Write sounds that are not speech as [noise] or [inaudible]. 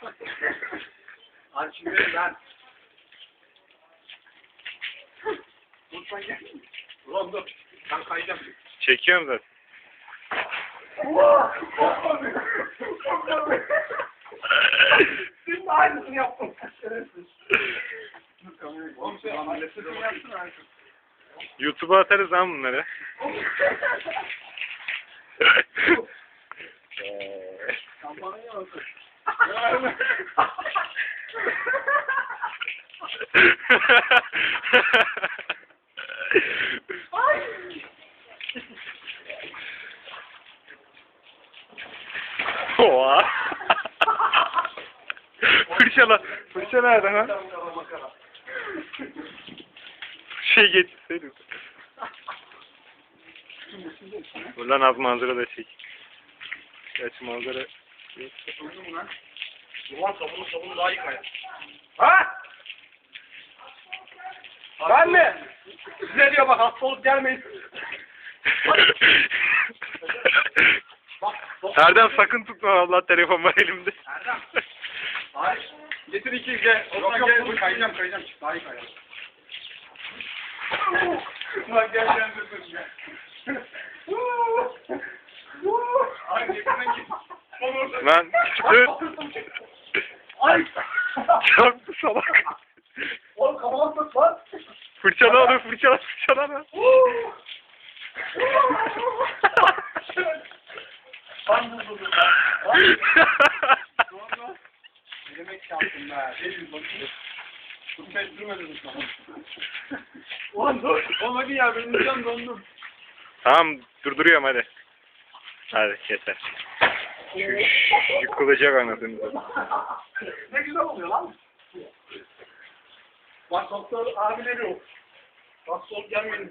[laughs] Hadi şimdi ben. Lütfen gel. Ulan dur. Ben kayacağım. Çekiyorum zaten. Şimdi aynısını yaptım. Şerefsiz. Oğlum sen ameliyatını yaptın artık. YouTube'a atarız lan bunları. Ne olsun? Oha. fırçala. Fırça nerede ha? Şey getirseydin. Dur lan az manzara da çek. Gerçi manzara... Lan? Ulan sabunu sabunu daha iyi kayar. Ha? Ben mi? Size diyor bak hasta olup gelmeyin. Erdem sakın tutma Allah telefon var elimde. Erdem. Hayır. Getir iki ge. Yok yok gel. Kayacağım kayacağım. Daha iyi kayar. Lan gel gel dur dur gel. Lan dur. [laughs] Ay. Çarptı salak. Oğlum kafama tut lan. Fırçala onu fırçala fırçala lan. Lan dur dur dur. Sonra ne demek yaptın be? Gelin bakayım. Çok kestirmedin sana. Ulan dur. Oğlum hadi ya benim canım dondum. tamam durduruyorum hadi. Hadi yeter. Yıkılacak anasını. ne güzel oluyor lan. Bak doktor abi ne diyor? Hasta olup gelmeyin.